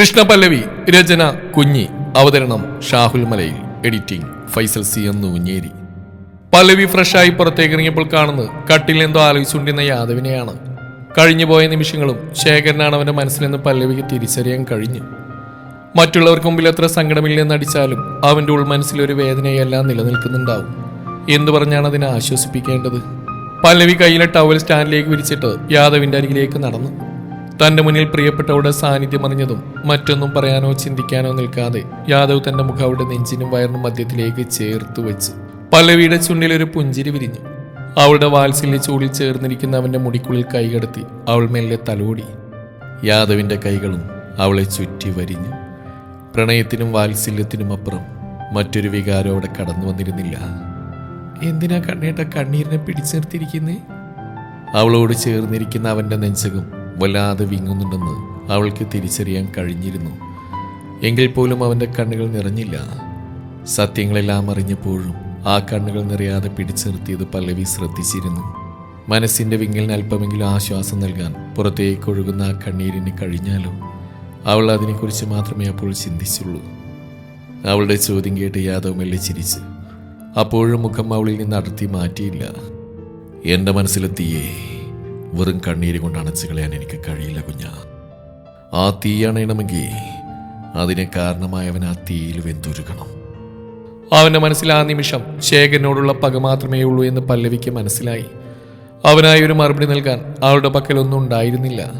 കൃഷ്ണ പല്ലവി രചന കുഞ്ഞി അവതരണം ഷാഹുൽ മലയിൽ എഡിറ്റിംഗ് ഫൈസൽ സി എന്ന് ഉഞ്ഞേരി പല്ലവി ഫ്രഷായി പുറത്തേക്ക് ഇറങ്ങിയപ്പോൾ കാണുന്നത് കട്ടിൽ എന്തോ ആലോചിച്ചുകൊണ്ടിരുന്ന യാദവിനെയാണ്. കഴിഞ്ഞുപോയ നിമിഷങ്ങളും ശേഖരനാണ് അവന്റെ മനസ്സിലെന്ന് പല്ലവിക്ക് തിരിച്ചറിയാൻ കഴിഞ്ഞു. മറ്റുള്ളവർക്ക് മുമ്പിൽ എത്ര സങ്കടമില്ലെന്ന് അടിച്ചാലും അവന്റെ ഉൾമനസ്സിലൊരു വേദനയെല്ലാം നിലനിൽക്കുന്നുണ്ടാവും. എന്തു പറഞ്ഞാണ് അതിനെ ആശ്വസിപ്പിക്കേണ്ടത്? പല്ലവി കയ്യിലെ ടവൽ സ്റ്റാൻഡിലേക്ക് വിരിച്ചിട്ട് യാദവിന്റെ അരികിലേക്ക് നടന്നു. തന്റെ മുന്നിൽ പ്രിയപ്പെട്ടവരുടെ സാന്നിധ്യം അറിഞ്ഞതും മറ്റൊന്നും പറയാനോ ചിന്തിക്കാനോ നിൽക്കാതെ യാദവ് തന്റെ മുഖം അവളുടെ നെഞ്ചിനും വയറിനും മധ്യത്തിലേക്ക് ചേർത്ത് വെച്ച് പല്ലവിയുടെ ചുണ്ടിൽ ഒരു പുഞ്ചിരി വിരിഞ്ഞു. അവളുടെ വാത്സല്യ ചൂടിൽ ചേർന്നിരിക്കുന്ന അവന്റെ മുടിക്കുള്ളിൽ കൈകടത്തി അവൾ മെല്ലെ തലോടി. യാദവിന്റെ കൈകളും അവളെ ചുറ്റി വരിഞ്ഞു. പ്രണയത്തിനും വാത്സല്യത്തിനും അപ്പുറം മറ്റൊരു വികാരം അവിടെ കടന്നു വന്നിരുന്നില്ല. എന്തിനാ കണ്ണേട്ട കണ്ണീരിനെ പിടിച്ചു നിർത്തിയിരിക്കുന്നേ അവളോട് ചേർന്നിരിക്കുന്ന അവന്റെ നെഞ്ചകം വല്ലാതെ വിങ്ങുന്നുണ്ടെന്ന് അവൾക്ക് തിരിച്ചറിയാൻ കഴിഞ്ഞിരുന്നു. എങ്കിൽ പോലും അവന്റെ കണ്ണുകൾ നിറഞ്ഞില്ല. സത്യങ്ങളെല്ലാം അറിഞ്ഞപ്പോഴും ആ കണ്ണുകൾ നിറയാതെ പിടിച്ചു നിർത്തിയത് പല്ലവി ശ്രദ്ധിച്ചിരുന്നു. മനസ്സിന്റെ വിങ്ങലിന് അല്പമെങ്കിലും ആശ്വാസം നൽകാൻ പുറത്തേക്ക് ഒഴുകുന്ന ആ കണ്ണീരിന് കഴിഞ്ഞാലോ അവൾ അതിനെക്കുറിച്ച് മാത്രമേ അപ്പോൾ ചിന്തിച്ചുള്ളൂ. അവളുടെ ചോദ്യം കേട്ട് യാദവ് മെല്ലെ ചിരിച്ച്. അപ്പോഴും മുഖം അവളിൽ നിന്ന് അടർത്തി മാറ്റിയില്ല. എന്റെ മനസ്സിലെത്തിയേ വെറും കണ്ണീര് കൊണ്ട് അണച്ചു കളയാൻ എനിക്ക് കഴിയില്ല കുഞ്ഞ. ആ തീ അണയണമെങ്കിൽ അതിന് കാരണമായവൻ ആ തീയിൽ വെന്തുരുകണം. അവന്റെ മനസ്സിൽ ആ നിമിഷം ശേഖരനോടുള്ള പക മാത്രമേ ഉള്ളൂ എന്ന് പല്ലവിക്ക് മനസ്സിലായി. അവനായി ഒരു മറുപടി നൽകാൻ അവളുടെ പക്കലൊന്നും ഉണ്ടായിരുന്നില്ല.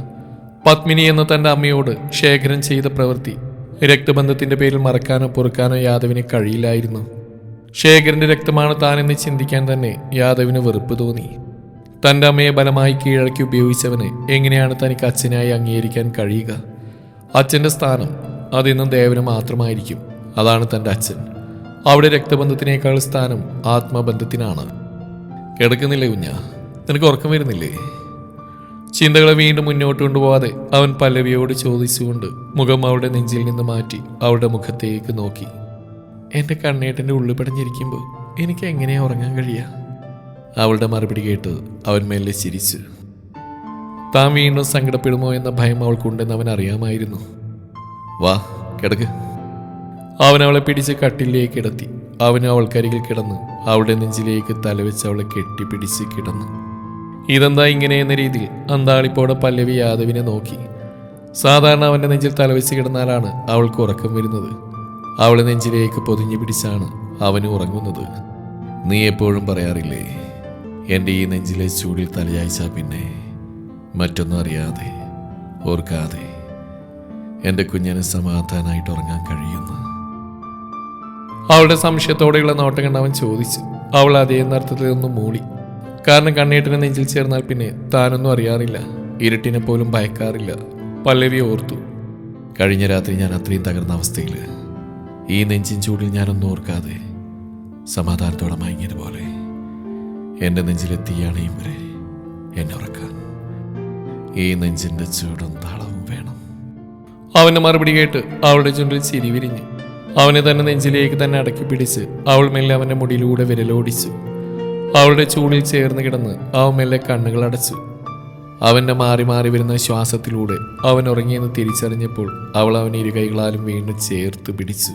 പത്മിനി എന്ന തന്റെ അമ്മയോട് ശേഖരൻ ചെയ്ത പ്രവൃത്തി രക്തബന്ധത്തിന്റെ പേരിൽ മറക്കാനോ പൊറുക്കാനോ യാദവിന് കഴിയില്ലായിരുന്നു. ശേഖരന്റെ രക്തമാണ് താനെന്ന് ചിന്തിക്കാൻ തന്നെ യാദവിന് വെറുപ്പ് തോന്നി. തന്റെ അമ്മയെ ബലമായി കീഴടക്കി ഉപയോഗിച്ചവന് എങ്ങനെയാണ് തനിക്ക് അച്ഛനായി അംഗീകരിക്കാൻ കഴിയുക? അച്ഛന്റെ സ്ഥാനം അതിന്നും ദേവന് മാത്രമായിരിക്കും. അതാണ് തന്റെ അച്ഛൻ. അവിടെ രക്തബന്ധത്തിനേക്കാൾ സ്ഥാനം ആത്മബന്ധത്തിനാണ്. കിടക്കുന്നില്ലേ കുഞ്ഞ? നിനക്ക് ഉറക്കം വരുന്നില്ലേ? ചിന്തകളെ വീണ്ടും മുന്നോട്ട് കൊണ്ടുപോവാതെ അവൻ പല്ലവിയോട് ചോദിച്ചുകൊണ്ട് മുഖം അവളുടെ നെഞ്ചിൽ നിന്ന് മാറ്റി അവളുടെ മുഖത്തേക്ക് നോക്കി. എന്റെ കണ്ണേട്ടന്റെ ഉള്ളിൽ പടഞ്ഞിരിക്കുമ്പോൾ എനിക്ക് എങ്ങനെയാ ഉറങ്ങാൻ കഴിയുക? അവളുടെ മറുപടി കേട്ട് അവൻ മെല്ലെ ചിരിച്ചു. താൻ വീണ്ടും സങ്കടപ്പെടുമോ എന്ന ഭയം അവൾക്കുണ്ടെന്ന് അവൻ അറിയാമായിരുന്നു. വാ കിടക്ക്. അവൻ അവളെ പിടിച്ച് കട്ടിലേക്ക് കിടത്തി. അവൻ അവൾക്കരികിൽ കിടന്ന് അവളുടെ നെഞ്ചിലേക്ക് തലവെച്ച് അവളെ കെട്ടിപ്പിടിച്ച് കിടന്നു. ഇതെന്താ ഇങ്ങനെ എന്ന രീതിയിൽ അന്താളിപ്പോടെ പല്ലവി യാദവിനെ നോക്കി. സാധാരണ അവന്റെ നെഞ്ചിൽ തലവെച്ച് കിടന്നാലാണ് അവൾക്ക് ഉറക്കം വരുന്നത്. അവളെ നെഞ്ചിലേക്ക് പൊതിഞ്ഞു പിടിച്ചാണ് അവന് ഉറങ്ങുന്നത്. നീ എപ്പോഴും പറയാറില്ലേ എന്റെ ഈ നെഞ്ചിലെ ചൂടിൽ തലയാഴ്ച പിന്നെ മറ്റൊന്നും അറിയാതെ ഓർക്കാതെ എന്റെ കുഞ്ഞിന് സമാധാനമായിട്ട് ഉറങ്ങാൻ കഴിയുന്നു. അവളുടെ സംശയത്തോടെയുള്ള നോട്ടം കണ്ട് അവൻ ചോദിച്ചു. അവൾ അതേ നർത്തത്തിൽ ഒന്ന് മൂളി. കാരണം കണ്ണീട്ടിനെ നെഞ്ചിൽ ചേർന്നാൽ പിന്നെ താനൊന്നും അറിയാറില്ല. ഇരുട്ടിനെ പോലും ഭയക്കാറില്ല. പല്ലവി ഓർത്തു. കഴിഞ്ഞ രാത്രി ഞാൻ അത്രയും തകർന്ന അവസ്ഥയിൽ ഈ നെഞ്ചിൻ ചൂടിൽ ഞാനൊന്നും ഓർക്കാതെ സമാധാനത്തോടെ മയങ്ങിയതുപോലെ. എന്റെ നെഞ്ചിലെത്തിയാണേയും വരെ എന്നെ ഉറക്കാൻ. ഈ നെഞ്ചിന്റെ ചൂടും താളവും വേണം. അവന്റെ മറുപടി കേട്ട് അവളുടെ ചുണ്ടിൽ ചിരി വിരിഞ്ഞ് അവനെ തന്നെ നെഞ്ചിലേക്ക് തന്നെ അടക്കി പിടിച്ച് അവൾ മെല്ലെ അവന്റെ മുടിയിലൂടെ വിരലോടിച്ചു. അവളുടെ ചൂടിൽ ചേർന്ന് കിടന്ന് അവൻ മെല്ലെ കണ്ണുകൾ അടച്ചു. അവന്റെ മാറി മാറി വരുന്ന ശ്വാസത്തിലൂടെ അവൻ ഉറങ്ങിയെന്ന് തിരിച്ചറിഞ്ഞപ്പോൾ അവൾ അവൻ ഇരു കൈകളാലും വീണ്ടും ചേർത്ത് പിടിച്ചു.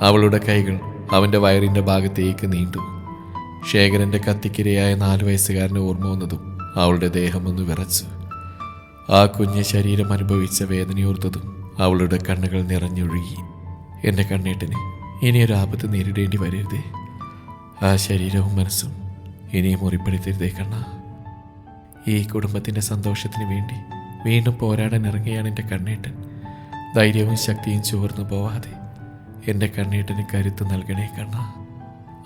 അവളുടെ കൈകൾ അവന്റെ വയറിന്റെ ഭാഗത്തേക്ക് നീണ്ടു. ശേഖരന്റെ കത്തിക്കിരയായ നാലു വയസ്സുകാരന് ഓർമ്മ വന്നതും അവളുടെ ദേഹം ഒന്ന് വിറച്ചു. ആ കുഞ്ഞ് ശരീരം അനുഭവിച്ച വേദനയോർത്തതും അവളുടെ കണ്ണുകൾ നിറഞ്ഞൊഴുകി. എന്റെ കണ്ണേട്ടിന് ഇനിയൊരു ആപത്ത് നേരിടേണ്ടി വരരുതേ. ആ ശരീരവും മനസ്സും ഇനിയും മുറിപ്പെടുത്തരുതേ കണ്ണ. ഈ കുടുംബത്തിന്റെ സന്തോഷത്തിന് വേണ്ടി വീണ്ടും പോരാടാൻ ഇറങ്ങിയാണ് എന്റെ കണ്ണേട്ടൻ. ധൈര്യവും ശക്തിയും ചോർന്നു പോവാതെ എന്റെ കണ്ണേട്ടന് കരുത്ത് നൽകണേ കണ്ണ.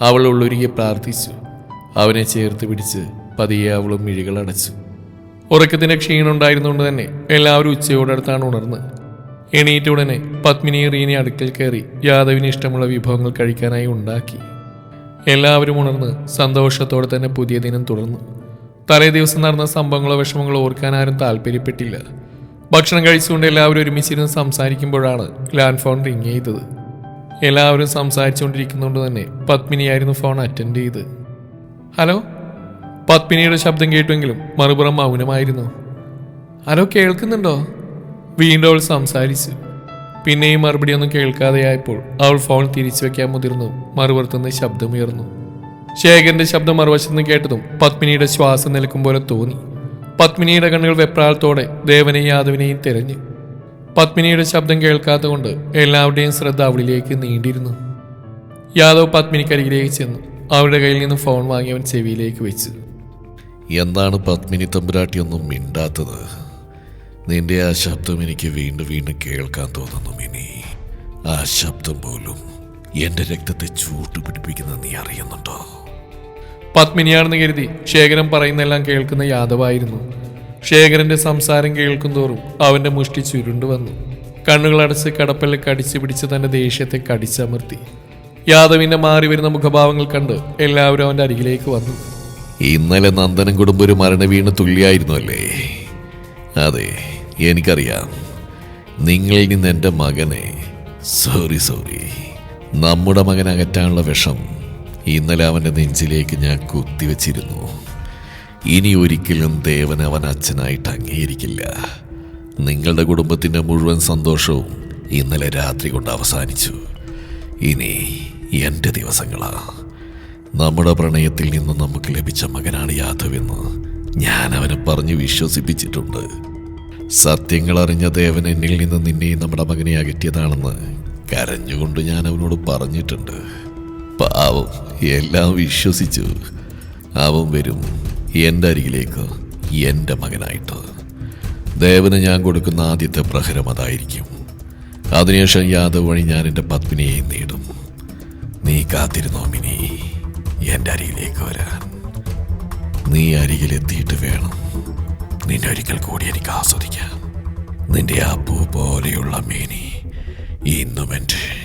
അവൾ ഉള്ളൊരുങ്ങി പ്രാർത്ഥിച്ചു. അവനെ ചേർത്ത് പിടിച്ച് പതിയെ അവളും മിഴികളടച്ചു ഉറക്കത്തിന്റെ ക്ഷീണം ഉണ്ടായിരുന്നുകൊണ്ട് തന്നെ എല്ലാവരും ഉച്ചയോടടുത്താണ് ഉണർന്ന് എണീറ്റ ഉടനെ പത്മിനി റീനി അടുക്കൽ കയറി യാദവിന് ഇഷ്ടമുള്ള വിഭവങ്ങൾ കഴിക്കാനായി ഉണ്ടാക്കി. എല്ലാവരും ഉണർന്ന് സന്തോഷത്തോടെ തന്നെ പുതിയ ദിനം തുടർന്നു. തലേ ദിവസം നടന്ന സംഭവങ്ങളോ വിഷമങ്ങളോ ഓർക്കാൻ ആരും താല്പര്യപ്പെട്ടില്ല. ഭക്ഷണം കഴിച്ചുകൊണ്ട് എല്ലാവരും ഒരുമിച്ചിരുന്ന് സംസാരിക്കുമ്പോഴാണ് ലാൻഡ് ഫോൺ റിങ് ചെയ്തത്. എല്ലാവരും സംസാരിച്ചുകൊണ്ടിരിക്കുന്നതുകൊണ്ട് തന്നെ പത്മിനിയായിരുന്നു ഫോൺ അറ്റൻഡ് ചെയ്ത്. ഹലോ പത്മിനിയുടെ ശബ്ദം കേട്ടുവെങ്കിലും മറുപുറം മൗനമായിരുന്നു. ഹലോ കേൾക്കുന്നുണ്ടോ? വീണ്ടും അവൾ സംസാരിച്ചു. പിന്നെയും മറുപടി ഒന്നും കേൾക്കാതെയായപ്പോൾ അവൾ ഫോൺ തിരിച്ചു വെക്കാൻ മുതിർന്നു. മറുപുറത്തുനിന്ന് ശബ്ദമുയർന്നു ശേഖരന്റെ ശബ്ദം മറുവശത്ത് നിന്ന് കേട്ടതും പത്മിനിയുടെ ശ്വാസം നിൽക്കും പോലെ തോന്നി. പത്മിനിയുടെ കണ്ണുകൾ വെപ്രാളത്തോടെ ദേവനെയും യാദവിനെയും തിരഞ്ഞു. പത്മിനിയുടെ ശബ്ദം കേൾക്കാത്തതുകൊണ്ട് എല്ലാവരുടെയും ശ്രദ്ധ അവളിലേക്ക് നീണ്ടിരുന്നു. യാദവ് പത്മിനിക്കരികിലേക്ക് ചെന്നു. അവരുടെ കയ്യിൽ നിന്ന് ഫോൺ വാങ്ങി അവൻ ചെവിയിലേക്ക് വെച്ചു. എന്താണ് പത്മിനി തമ്പുരാട്ടിയൊന്നും മിണ്ടാത്തത്? നിന്റെ ആ ശബ്ദം എനിക്ക് വീണ്ടും വീണ്ടും കേൾക്കാൻ തോന്നുന്നു മിനി. ആ ശബ്ദം പോലും എന്റെ രക്തത്തെ ചൂട്ടുപിടിപ്പിക്കുന്ന നീ അറിയുന്നുണ്ടോ? പത്മിനിയാണെന്ന് കരുതി ശേഖരം പറയുന്നെല്ലാം കേൾക്കുന്ന യാദവായിരുന്നു. ശേഖരന്റെ സംസാരം കേൾക്കും തോറും അവന്റെ മുഷ്ടി ചുരുണ്ടു വന്നു. കണ്ണുകളടച്ച് കടപ്പല്ല കടിച്ചു പിടിച്ച് തന്റെ ദേഷ്യത്തെ കടിച്ചമർത്തി. യാദവിന്റെ മാറി വരുന്ന മുഖഭാവങ്ങൾ കണ്ട് എല്ലാവരും അവന്റെ അരികിലേക്ക് വന്നു. ഇന്നലെ നന്ദനം കുടുംബം ഒരു മരണ വീണ് തുല്യായിരുന്നു അല്ലേ അതെ എനിക്കറിയാം. നിങ്ങളിൽ നിന്ന് എന്റെ മകനെ. Sorry sorry. നമ്മുടെ മകൻ അകറ്റാനുള്ള വിഷം ഇന്നലെ അവന്റെ നെഞ്ചിലേക്ക് ഞാൻ കുത്തിവെച്ചിരുന്നു. ഇനി ഒരിക്കലും ദേവൻ അവൻ അച്ഛനായിട്ട് അംഗീകരിക്കില്ല. നിങ്ങളുടെ കുടുംബത്തിന്റെ മുഴുവൻ സന്തോഷവും ഇന്നലെ രാത്രി കൊണ്ട് അവസാനിച്ചു. ഇനി എന്റെ ദിവസങ്ങളാ. നമ്മുടെ പ്രണയത്തിൽ നിന്ന് നമുക്ക് ലഭിച്ച മകനാണ് യാദവെന്ന് ഞാൻ അവനെ പറഞ്ഞ് വിശ്വസിപ്പിച്ചിട്ടുണ്ട്. സത്യങ്ങൾ അറിഞ്ഞ ദേവൻ എന്നിൽ നിന്ന് നിന്നെയും നമ്മുടെ മകനെ അകറ്റിയതാണെന്ന് കരഞ്ഞുകൊണ്ട് ഞാൻ അവനോട് പറഞ്ഞിട്ടുണ്ട്. പാവം എല്ലാം വിശ്വസിച്ചു. അവൻ വരും. എന്റെ അരികിലേക്ക് എന്റെ മകനായിട്ട്. ദേവന് ഞാൻ കൊടുക്കുന്ന ആദ്യത്തെ പ്രഹരം അതായിരിക്കും. അതിനുശേഷം യാദവ് വഴി ഞാൻ എന്റെ പത്മിനിയെ നേടും. നീ കാത്തിരുന്നോ മിനി? എന്റെ അരികിലേക്ക് വരാൻ. നീ അരികിലെത്തിയിട്ട് വേണം. നിന്നെ ഒരിക്കൽ കൂടി എനിക്ക് ആസ്വദിക്കാം നിന്റെ ആ പോലെയുള്ള മേനി ഇന്നും എന്റെ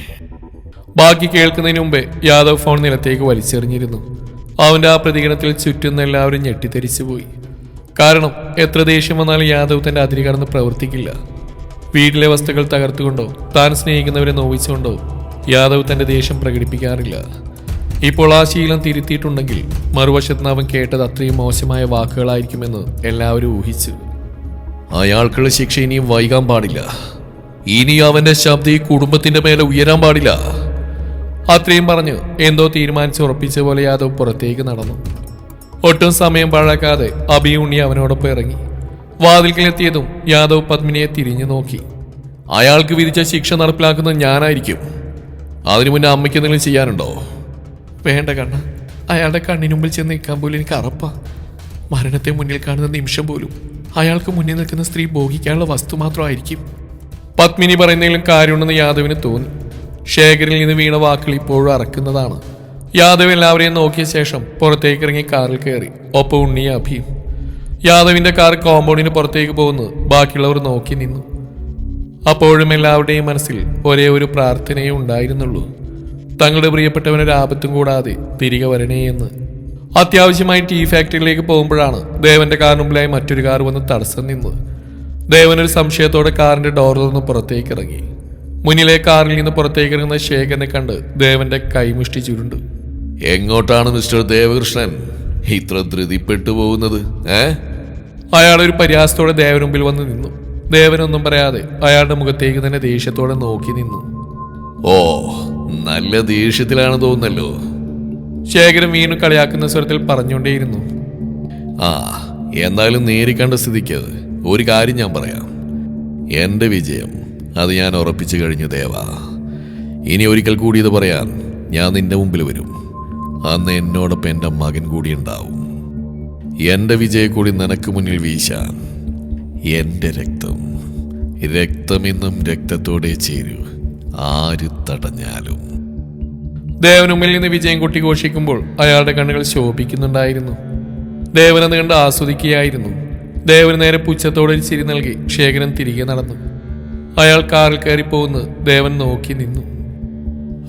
ബാക്കി കേൾക്കുന്നതിന് മുമ്പേ യാദവ് ഫോൺ നിലത്തേക്ക് വലിച്ചെറിഞ്ഞിരുന്നു. അവന്റെ ആ പ്രതികരണത്തിൽ ചുറ്റുന്ന എല്ലാവരും ഞെട്ടിത്തെരിച്ചു പോയി കാരണം എത്ര ദേഷ്യം വന്നാലും യാദവ് തന്റെ അതിരി കടന്ന് പ്രവർത്തിക്കില്ല. വീട്ടിലെ വസ്തുക്കൾ തകർത്തുകൊണ്ടോ താൻ സ്നേഹിക്കുന്നവരെ നോവിച്ചുകൊണ്ടോ യാദവ് തന്റെ ദേഷ്യം പ്രകടിപ്പിക്കാറില്ല. ഇപ്പോൾ ആ ശീലം തിരുത്തിയിട്ടുണ്ടെങ്കിൽ മറുവശത്ത് നിന്ന് അവൻ കേട്ടത് അത്രയും മോശമായ വാക്കുകളായിരിക്കുമെന്ന് എല്ലാവരും ഊഹിച്ചു. അയാൾക്കുള്ള ശിക്ഷ ഇനിയും വൈകാൻ പാടില്ല. ഇനി അവന്റെ ശബ്ദം ഈ കുടുംബത്തിന്റെ മേലെ ഉയരാൻ പാടില്ല. അത്രയും പറഞ്ഞു. എന്തോ തീരുമാനിച്ച് ഉറപ്പിച്ച പോലെ യാദവ് പുറത്തേക്ക് നടന്നു. ഒട്ടും സമയം പാഴാക്കാതെ അഭി ഉണ്ണി അവനോടൊപ്പം ഇറങ്ങി. വാതിൽക്കലെത്തിയതും യാദവ് പത്മിനിയെ തിരിഞ്ഞു നോക്കി. അയാൾക്ക് വിധിച്ച ശിക്ഷ നടപ്പിലാക്കുന്ന ഞാനായിരിക്കും. അതിനു മുന്നേ അമ്മയ്ക്ക് എന്തെങ്കിലും ചെയ്യാനുണ്ടോ? വേണ്ട കണ്ണ. അയാളുടെ കണ്ണിന് മുമ്പിൽ ചെന്ന് നിൽക്കാൻ പോലും എനിക്ക് അറപ്പാ. മരണത്തെ മുന്നിൽ കാണുന്ന നിമിഷം പോലും അയാൾക്ക് മുന്നിൽ നിൽക്കുന്ന സ്ത്രീ ഭോഗിക്കാനുള്ള വസ്തു മാത്രമായിരിക്കും. പത്മിനി പറയുന്നതിലും കാര്യമുണ്ടെന്ന് യാദവിന് തോന്നി. ശേഖരിൽ നിന്ന് വീണ വാക്കുകൾ ഇപ്പോഴും അറക്കുന്നതാണ്. യാദവ് എല്ലാവരെയും നോക്കിയ ശേഷം പുറത്തേക്ക് ഇറങ്ങി കാറിൽ കയറി. ഒപ്പം ഉണ്ണിയ അഭിയും. യാദവിന്റെ കാർ കോമ്പൗണ്ടിന് പുറത്തേക്ക് പോകുന്നു ബാക്കിയുള്ളവർ നോക്കി നിന്നു. അപ്പോഴും എല്ലാവരുടെയും മനസ്സിൽ ഒരേ ഒരു പ്രാർത്ഥനയേ ഉണ്ടായിരുന്നുള്ളൂ. തങ്ങളുടെ പ്രിയപ്പെട്ടവനൊരു ആപത്തും കൂടാതെ തിരികെ വരണേ എന്ന്. അത്യാവശ്യമായി ടീ ഫാക്ടറിയിലേക്ക് പോകുമ്പോഴാണ് ദേവന്റെ കാറിന് മുമ്പിലായി മറ്റൊരു കാർ വന്ന് തടസ്സം നിന്നത്. ദേവൻ ഒരു സംശയത്തോടെ കാറിന്റെ ഡോർ തുറന്ന് പുറത്തേക്ക് ഇറങ്ങി. മുന്നിലെ കാറിൽ നിന്ന് പുറത്തേക്ക് ഇറങ്ങുന്ന ശേഖരനെ കണ്ട് ദേവന്റെ കൈമുഷ്ടി ചുരുണ്ട് എങ്ങോട്ടാണ് മിസ്റ്റർ ദേവകൃഷ്ണൻ? ഇത്ര ധൃതിപ്പെട്ടു പോകുന്നത് ഏ? അയാൾ ഒരു പരിഹാസത്തോടെ ദേവന് മുമ്പിൽ വന്ന് നിന്നു. ദേവനൊന്നും പറയാതെ അയാളുടെ മുഖത്തേക്ക് തന്നെ ദേഷ്യത്തോടെ നോക്കി നിന്നു. ഓ നല്ല ദേഷ്യത്തിലാണ് തോന്നുന്നല്ലോ. ശേഖരൻ വീണ്ടും കളിയാക്കുന്ന സ്വരത്തിൽ പറഞ്ഞുകൊണ്ടേയിരുന്നു. ആ എന്നാലും നേരിക്കേണ്ട സ്ഥിതിക്ക് ഒരു കാര്യം ഞാൻ പറയാം. എന്റെ വിജയം അത് ഞാൻ ഉറപ്പിച്ചു കഴിഞ്ഞു ദേവ. ഇനി ഒരിക്കൽ കൂടി ഇത് പറയാൻ ഞാൻ നിന്റെ മുമ്പിൽ വരും. അന്ന് എന്നോടൊപ്പം എന്റെ മകൻ കൂടി ഉണ്ടാവും. എന്റെ വിജയ കൂടി നിനക്ക് മുന്നിൽ വീശാൻ എന്റെ രക്തം. രക്തമെന്നും രക്തത്തോടെ ചേരൂ ആര് തടഞ്ഞാലും. ദേവനുമ്മിൽ നിന്ന് വിജയം കൊട്ടി ഘോഷിക്കുമ്പോൾ അയാളുടെ കണ്ണുകൾ ശോഭിക്കുന്നുണ്ടായിരുന്നു. ദേവനത് കണ്ട് ആസ്വദിക്കുകയായിരുന്നു. ദേവന് നേരെ പുച്ഛത്തോടെ ഒരു ചിരി നൽകി ശേഖരൻ തിരികെ നടന്നു. അയാൾ കാറിൽ കയറി പോകുന്ന ദേവൻ നോക്കി നിന്നു.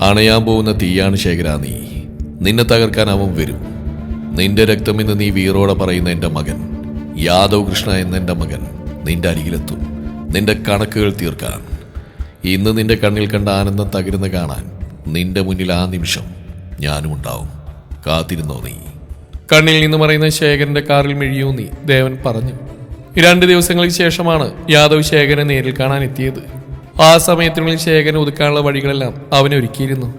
അണയാൻ പോകുന്ന തീയാണ് ശേഖര നീ. നിന്നെ തകർക്കാൻ അവൻ വരും. നിന്റെ രക്തമെന്ന് നീ വീറോടെ പറയുന്ന എന്റെ മകൻ. യാദവ് കൃഷ്ണ എന്ന എന്റെ മകൻ നിന്റെ അരികിലെത്തും. നിന്റെ കണക്കുകൾ തീർക്കാൻ. ഇന്ന് നിന്റെ കണ്ണിൽ കണ്ട ആനന്ദം തകരുന്ന കാണാൻ നിന്റെ മുന്നിൽ ആ നിമിഷം ഞാനും ഉണ്ടാവും. കാത്തിരുന്നോ നീ? കണ്ണിൽ നിന്ന് പറയുന്ന ശേഖരന്റെ കാറിൽ മിഴിയൂന്നി ദേവൻ പറഞ്ഞു. രണ്ട് ദിവസങ്ങൾക്ക് ശേഷമാണ് യാദവ് ശേഖരനെ നേരിൽ കാണാൻ എത്തിയത്. ആ സമയത്തിനുള്ളിൽ ശേഖരൻ ഒതുക്കാനുള്ള വഴികളെല്ലാം അവനെ ഒരുക്കിയിരുന്നു.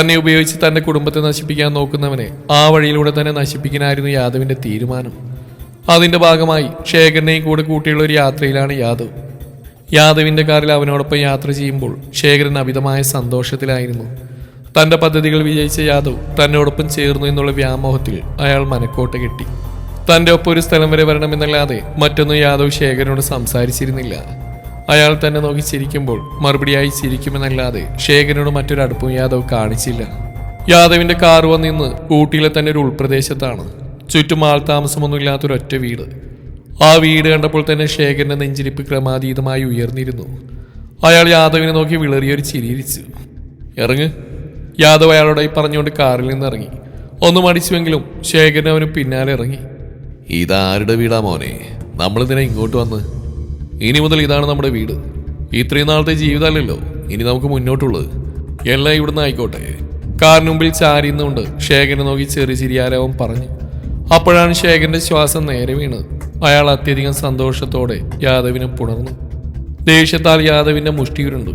തന്നെ ഉപയോഗിച്ച് തന്റെ കുടുംബത്തെ നശിപ്പിക്കാൻ നോക്കുന്നവനെ ആ വഴിയിലൂടെ തന്നെ നശിപ്പിക്കാനായിരുന്നു യാദവിന്റെ തീരുമാനം. അതിന്റെ ഭാഗമായി ശേഖരനെയും കൂടെ കൂട്ടിയുള്ള ഒരു യാത്രയിലാണ് യാദവ്. യാദവിന്റെ കാറിൽ അവനോടൊപ്പം യാത്ര ചെയ്യുമ്പോൾ ശേഖരൻ അമിതമായ സന്തോഷത്തിലായിരുന്നു. തന്റെ പദ്ധതികൾ വിജയിച്ച യാദവ് തന്നോടൊപ്പം ചേർന്നു എന്നുള്ള വ്യാമോഹത്തിൽ അയാൾ മനക്കോട്ട കെട്ടി. തന്റെ ഒപ്പം ഒരു സ്ഥലം വരെ വരണമെന്നല്ലാതെ മറ്റൊന്നും യാദവ് ശേഖരനോട് സംസാരിച്ചിരുന്നില്ല. അയാൾ തന്നെ നോക്കി ചിരിക്കുമ്പോൾ മറുപടിയായി ചിരിക്കുമെന്നല്ലാതെ ശേഖരനോട് മറ്റൊരു അടുപ്പും യാദവ് കാണിച്ചില്ല. യാദവിന്റെ കാർ വന്നിന്ന് ഊട്ടിയിലെ തന്നെ ഒരു ഉൾപ്രദേശത്താണ്. ചുറ്റും ആൾ താമസമൊന്നുമില്ലാത്തൊരൊറ്റ വീട്. ആ വീട് കണ്ടപ്പോൾ തന്നെ ശേഖരന്റെ നെഞ്ചിരിപ്പ് ക്രമാതീതമായി ഉയർന്നിരുന്നു. അയാൾ യാദവിനെ നോക്കി വിളറിയൊരു ചിരിയിരിച്ചു. ഇറങ്ങ്. യാദവ് അയാളോടായി പറഞ്ഞുകൊണ്ട് കാറിൽ നിന്ന് ഇറങ്ങി ഒന്നും അടിച്ചുവെങ്കിലും ശേഖരൻ അവന് പിന്നാലെ ഇറങ്ങി. ഇതാരുടെ വീടാ മോനെ? നമ്മളിതിനെ ഇങ്ങോട്ട് വന്ന്? ഇനി മുതൽ ഇതാണ് നമ്മുടെ വീട്. ഇത്രയും നാളത്തെ ജീവിതമല്ലല്ലോ ഇനി നമുക്ക് മുന്നോട്ടുള്ളത്. എല്ലാം ഇവിടുന്ന് ആയിക്കോട്ടെ. കാറിന് മുമ്പിൽ ചാരിയുന്നുകൊണ്ട് ശേഖരനെ നോക്കി ചെറിയ ചിരിയാലവൻ പറഞ്ഞു. അപ്പോഴാണ് ശേഖരന്റെ ശ്വാസം നേരെ വീണ്. അയാൾ അത്യധികം സന്തോഷത്തോടെ യാദവിനെ പുണർന്നു. ദേഷ്യത്താൽ യാദവിന്റെ മുഷ്ടിയുരുണ്ടു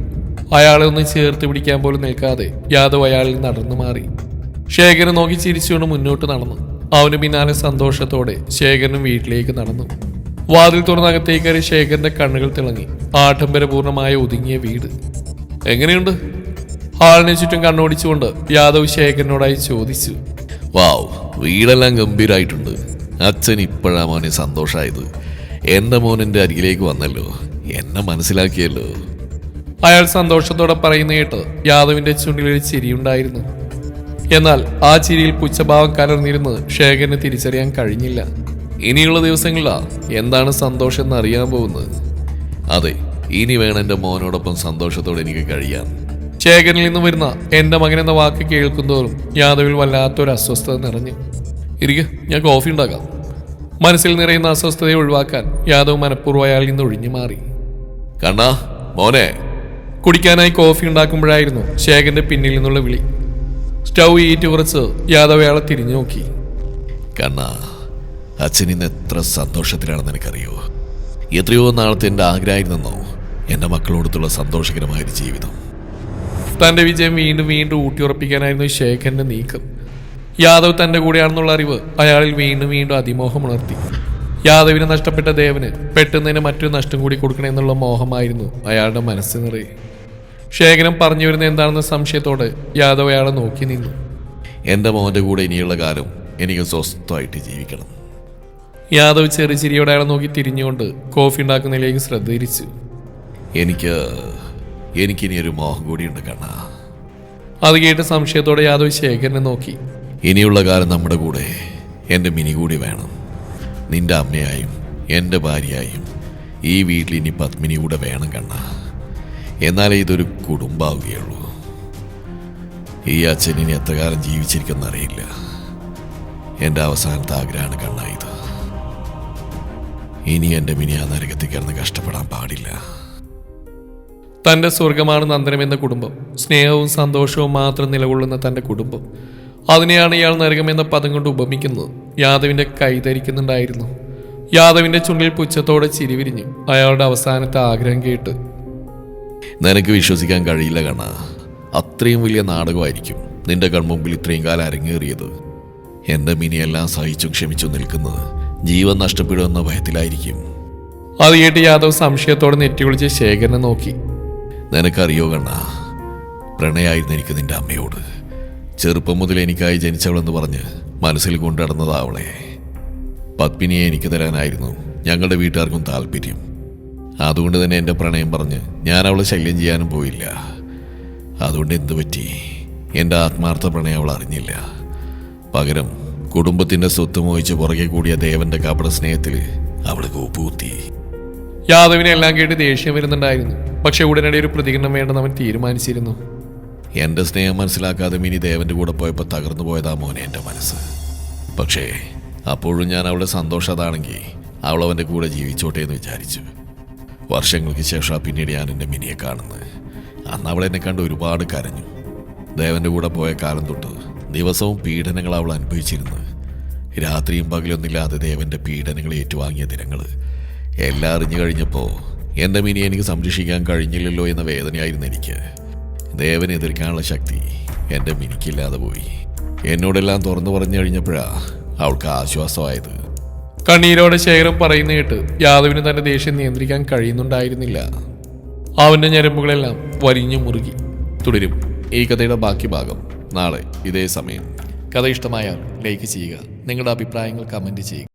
അയാളെ ഒന്ന് ചേർത്ത് പിടിക്കാൻ പോലും നിൽക്കാതെ യാദവ് അയാളിൽ നടന്നു മാറി. ശേഖരൻ നോക്കി ചിരിച്ചുകൊണ്ട് മുന്നോട്ട് നടന്നു. അവന് പിന്നാലെ സന്തോഷത്തോടെ ശേഖരനും വീട്ടിലേക്ക് നടന്നു. വാതിൽ തുറന്നകത്തേക്ക് കയറി ശേഖരന്റെ കണ്ണുകൾ തിളങ്ങി. ആഡംബരപൂർണമായ ഒതുങ്ങിയ വീട്. എങ്ങനെയുണ്ട്? ഹാളിന് ചുറ്റും കണ്ണോടിച്ചുകൊണ്ട് യാദവ് ശേഖരനോടായി ചോദിച്ചു. വാവ് വീടെല്ലാം ഗംഭീരായിട്ടുണ്ട്. അച്ഛൻ ഇപ്പോഴാ മോനെ സന്തോഷമായത് എന്റെ മോൻ എന്റെ അരികിലേക്ക് വന്നല്ലോ. എന്നെ മനസ്സിലാക്കിയല്ലോ. അയാൾ സന്തോഷത്തോടെ പറയുന്ന കേട്ട് യാദവിന്റെ ചുണ്ടിലൊരു ചിരിയുണ്ടായിരുന്നു. എന്നാൽ ആ ചിരിയിൽ പുച്ഛഭാവം കലർന്നിരുന്ന് ശേഖരന് തിരിച്ചറിയാൻ കഴിഞ്ഞില്ല. ഇനിയുള്ള ദിവസങ്ങളിലാ എന്താണ് സന്തോഷം എന്ന് അറിയാൻ പോകുന്നത്? അതെ ഇനി വേണം എന്റെ മോനോടൊപ്പം സന്തോഷത്തോടെ എനിക്ക് കഴിയാം ശേഖരനിൽ നിന്ന് വരുന്ന എന്റെ മകൻ എന്ന വാക്ക് കേൾക്കുന്തോറും യാദവിൽ വല്ലാത്തൊരു അസ്വസ്ഥത നിറഞ്ഞു. ഇരിക്കുക ഞാൻ കോഫി ഉണ്ടാക്കാം. മനസ്സിൽ നിറയുന്ന അസ്വസ്ഥതയെ ഒഴിവാക്കാൻ യാദവ് മനഃപൂർവം അയാളിൽ നിന്ന് ഒഴിഞ്ഞു മാറി. കണ്ണാ മോനെ. കുടിക്കാനായി കോഫി ഉണ്ടാക്കുമ്പോഴായിരുന്നു ശേഖരന്റെ പിന്നിൽ നിന്നുള്ള വിളി. സ്റ്റൗ ഈറ്റ് കുറച്ച് യാദവയാളെ തിരിഞ്ഞു നോക്കി. കണ്ണ അച്ഛൻ ഇന്ന് എത്ര സന്തോഷത്തിലാണെന്ന് എനിക്കറിയോ? എത്രയോ നാളത്തെ എന്റെ ആഗ്രഹമായിരുന്നോ എന്റെ മക്കളോടത്തുള്ള സന്തോഷകരമായ ഒരു ജീവിതം. തന്റെ വിജയം വീണ്ടും വീണ്ടും ഊട്ടിയുറപ്പിക്കാനായിരുന്നു ശേഖരന്റെ നീക്കം. യാദവ് തന്റെ കൂടെയാണെന്നുള്ള അറിവ് അയാളിൽ വീണ്ടും വീണ്ടും അതിമോഹം ഉണർത്തി. യാദവിന് നഷ്ടപ്പെട്ട ദേവന് പെട്ടെന്ന് തന്നെ മറ്റൊരു നഷ്ടം കൂടി കൊടുക്കണമെന്നുള്ള മോഹമായിരുന്നു അയാളുടെ മനസ്സ് നിറയെ. ശേഖരൻ പറഞ്ഞു വരുന്ന എന്താണെന്ന സംശയത്തോടെ യാദവ് അയാളെ നോക്കി നിന്നു. എന്റെ മോന്റെ കൂടെ ഇനിയുള്ള കാലം എനിക്ക് സ്വസ്ഥമായിട്ട് ജീവിക്കണം. യാദവ് ചെറിയ ചിരിയോടെ അയാളെ നോക്കി തിരിഞ്ഞുകൊണ്ട് കോഫി ഉണ്ടാക്കുന്നതിലേക്ക് ശ്രദ്ധ തിരിച്ചു എനിക്ക് എനിക്കിനി ഒരു മോഹം കൂടിയുണ്ട് കണ്ണാ. അത് കേട്ട് സംശയത്തോടെ യാദവ് ശേഖരനെ നോക്കി. ഇനിയുള്ള കാലം നമ്മുടെ കൂടെ എന്റെ മിനി കൂടി വേണം. നിന്റെ അമ്മയായും എന്റെ ഭാര്യയായും ഈ വീട്ടിൽ ഇനി പത്മിനി കൂടെ വേണം കണ്ണ. എന്നാലേ ഇതൊരു കുടുംബാവുകയുള്ളൂ. ഈ അച്ഛൻ ഇനി എത്ര കാലം ജീവിച്ചിരിക്കുന്ന അറിയില്ല. എന്റെ അവസാനത്തെ ആഗ്രഹമാണ് കണ്ണ ഇത്. ഇനി എന്റെ മിനി ആ നരകത്തിൽ കിടന്ന് കഷ്ടപ്പെടാൻ പാടില്ല. തന്റെ സ്വർഗമാണ് നന്ദനം എന്ന കുടുംബം സ്നേഹവും സന്തോഷവും മാത്രം നിലകൊള്ളുന്ന തന്റെ കുടുംബം. അതിനെയാണ് ഇയാൾ നരകം എന്ന പദം കൊണ്ട് ഉപമിക്കുന്നത്. യാദവിന്റെ കൈ ധരിക്കുന്നുണ്ടായിരുന്നു. യാദവിന്റെ ചുണ്ടിൽ പുച്ഛത്തോടെ ചിരിവിരിഞ്ഞു. അയാളുടെ അവസാനത്തെ ആഗ്രഹം കേട്ട് നിനക്ക് വിശ്വസിക്കാൻ കഴിയില്ല കണ്ണ. അത്രയും വലിയ നാടകമായിരിക്കും നിന്റെ കൺമുമ്പിൽ ഇത്രയും കാലം അരങ്ങേറിയത്. എന്റെ മിനിയെല്ലാം സഹിച്ചും ക്ഷമിച്ചും നിൽക്കുന്നത് ജീവൻ നഷ്ടപ്പെടുമെന്ന ഭയത്തിലായിരിക്കും. അത് കേട്ട് യാദവ് സംശയത്തോടെ നെറ്റി വിളിച്ച് ശേഖരനെ നോക്കി. നിനക്കറിയോ കണ്ണ പ്രണയായിരുന്നു എനിക്ക് നിന്റെ അമ്മയോട്. ചെറുപ്പം മുതൽ എനിക്കായി ജനിച്ചവളെന്ന് പറഞ്ഞ് മനസ്സിൽ കൊണ്ടുനടന്നതാ അവളെ. പത്മിനിയെ എനിക്ക് തരാനായിരുന്നു ഞങ്ങളുടെ വീട്ടുകാർക്കും താല്പര്യം. അതുകൊണ്ട് തന്നെ എന്റെ പ്രണയം പറഞ്ഞ് ഞാൻ അവളെ ശല്യം ചെയ്യാനും പോയില്ല. അതുകൊണ്ട് എന്തു പറ്റി? എന്റെ ആത്മാർത്ഥ പ്രണയം അവൾ അറിഞ്ഞില്ല. പകരം കുടുംബത്തിന്റെ സ്വത്ത് മോഹിച്ച് പുറകെ കൂടിയ ദേവന്റെ കപട സ്നേഹത്തിൽ അവൾ കൂപ്പുകുത്തി. യാദവിനെ എല്ലാം കേട്ട് ദേഷ്യം വരുന്നുണ്ടായിരുന്നു. പക്ഷെ ഉടനടി ഒരു പ്രതികരണം വേണ്ടെന്ന് അവൻ തീരുമാനിച്ചിരുന്നു. എന്റെ സ്നേഹം മനസ്സിലാക്കാതെ മിനി ദേവന്റെ കൂടെ പോയപ്പോൾ തകർന്നു പോയതാ മോനെ എന്റെ മനസ്സ്. പക്ഷേ അപ്പോഴും ഞാൻ അവളുടെ സന്തോഷം അതാണെങ്കിൽ അവൾ അവന്റെ കൂടെ ജീവിച്ചോട്ടെ എന്ന് വിചാരിച്ചു. വർഷങ്ങൾക്ക് ശേഷം പിന്നീട് ഞാൻ എന്റെ മിനിയെ കാണുന്നത്. അന്ന് അവൾ എന്നെ കണ്ട് ഒരുപാട് കരഞ്ഞു. ദേവന്റെ കൂടെ പോയ കാലം തൊട്ട് ദിവസവും പീഡനങ്ങൾ അവൾ അനുഭവിച്ചിരുന്നു. രാത്രിയും പകലൊന്നില്ലാതെ ദേവന്റെ പീഡനങ്ങൾ ഏറ്റുവാങ്ങിയ ദിനങ്ങൾ എല്ലാം അറിഞ്ഞു കഴിഞ്ഞപ്പോൾ എന്റെ മിനി എനിക്ക് സംരക്ഷിക്കാൻ കഴിഞ്ഞില്ലല്ലോ എന്ന വേദനയായിരുന്നു എനിക്ക്. ദേവനെ എതിർക്കാനുള്ള ശക്തി എന്റെ മിനിക്കില്ലാതെ പോയി. എന്നോടെല്ലാം തുറന്നു പറഞ്ഞു കഴിഞ്ഞപ്പോഴാണ് അവൾക്ക് ആശ്വാസമായത്. കണ്ണീരോടെ ശേഖരം പറയുന്ന കേട്ട് യാദവിന് തന്റെ ദേഷ്യം നിയന്ത്രിക്കാൻ കഴിയുന്നുണ്ടായിരുന്നില്ല. അവന്റെ ഞരമ്പുകളെല്ലാം വരിഞ്ഞു മുറുകി. തുടരും ഈ കഥയുടെ ബാക്കി ഭാഗം. നാളെ ഇതേ സമയം. കഥ ഇഷ്ടമായാൽ ലൈക്ക് ചെയ്യുക. നിങ്ങളുടെ അഭിപ്രായങ്ങൾ കമന്റ് ചെയ്യുക.